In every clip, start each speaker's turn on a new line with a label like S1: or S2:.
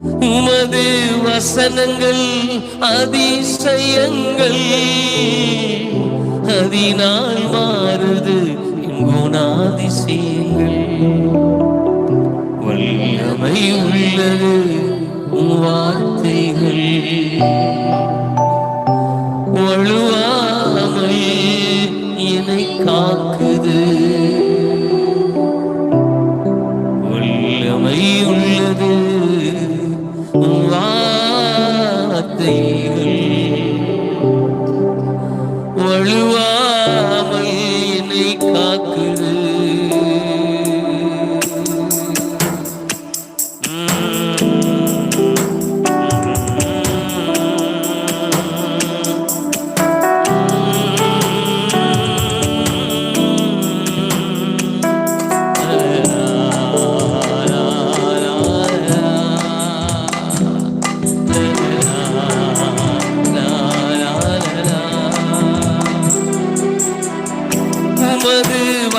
S1: உமது வசனங்கள் அதிசயங்கள். அதனால் மாறுது குணாதிசயங்கள் வல்லமை உள்ளது உம் வார்த்தைகள். வழுவாமல் என்னை காக்குது. வார்த்தைகள்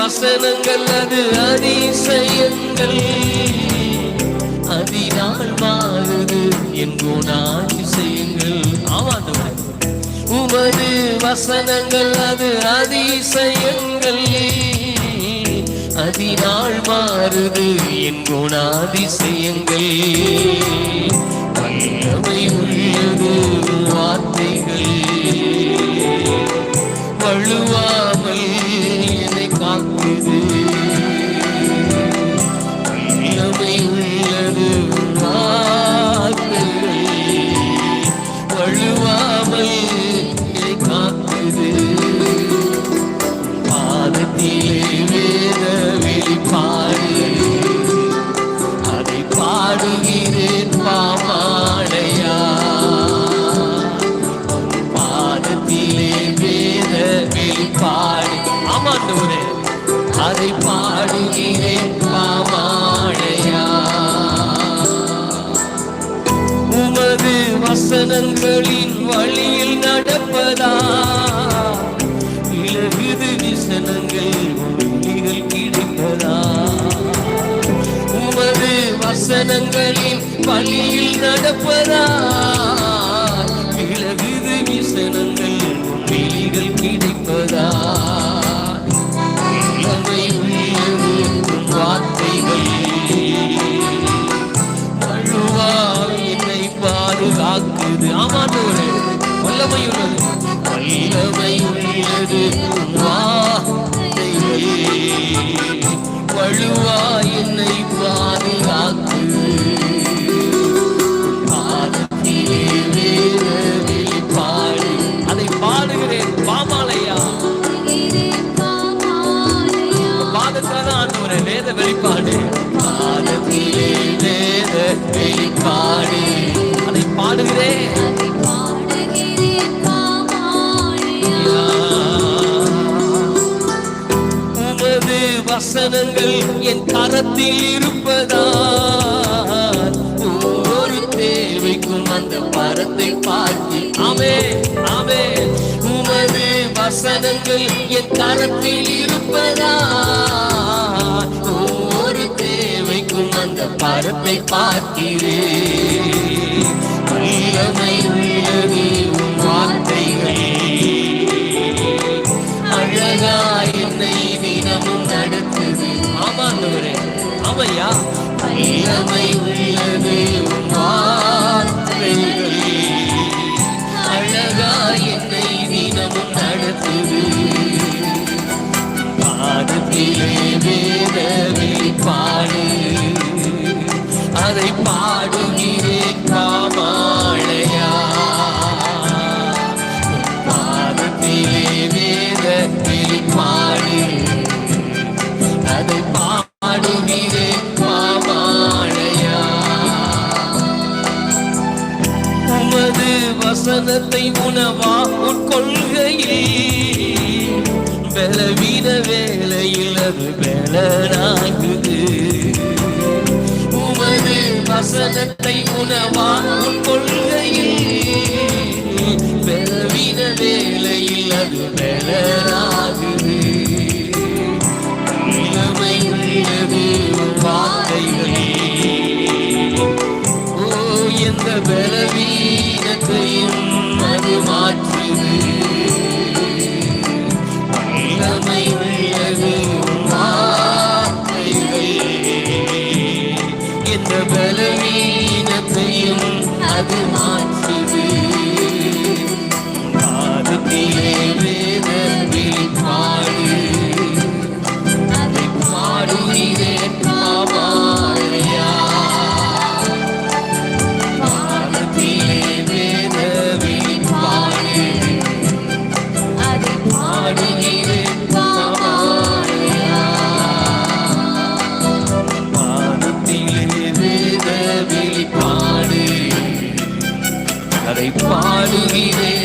S1: வசனங்கள் அது அதிசயங்கள். அதினால் மாறுது என் குணாதிசயங்கள். ஆமாண்டவரே உமது வசனங்கள் அது அதிசயங்கள். அதினால் மாறுது என் குணாதிசயங்கள். வல்லமை உள்ளது வார்த்தைகள். விசனங்களின் வழியில் நடப்பதா? இலகுது விசனங்கள் ஒளிகள் கிடைப்பதா? உமது வசனங்களின் வழியில் நடப்பதா? இலகுது விசனங்கள் ஒளிகள் கிடை பாதுகாக்குது ஆமாண்டவரே வல்லமை உள்ளது வல்லமை உள்ளது உம் என்னை பாதுகாக்குது வெளிப்பாடு அதை பாடுகிறேன். பாமாலையா? பாதத்தான ஆண்டவரே வேத வெளிப்பாடு. பாதத்திலே வேத வெளிப்பாடு வசனங்கள் என் கரத்தில் இருப்பதா ஒரு தேவைக்கும் அந்த மரத்தை பார்த்து ஆமே ஆமே. உமது வசனங்கள் என் கரத்தில் இருப்பதா ஒரு தேவைக்கும் அந்த மரத்தை பார்க்கிறேன். வல்லமை உள்ளது ஆமையா இளமை உள்ளது அழகா என்னை தினமும் நடத்துது பாடத்திலே வேத வெளிப்பாடு அதை பாடும் உணவா உட்கொள்கையில் பலவீன வேலையில் அது பலனாகுது உமது வசனத்தை உணவா உட்கொள்கையில் பலவீன வேலையில் அது பலனாகுது இளமை பலவீனத்தையும் அது மாற்றுது வல்லமை உள்ளது எந்த பலவீனத்தையும் அது மாற்றுது care-i parul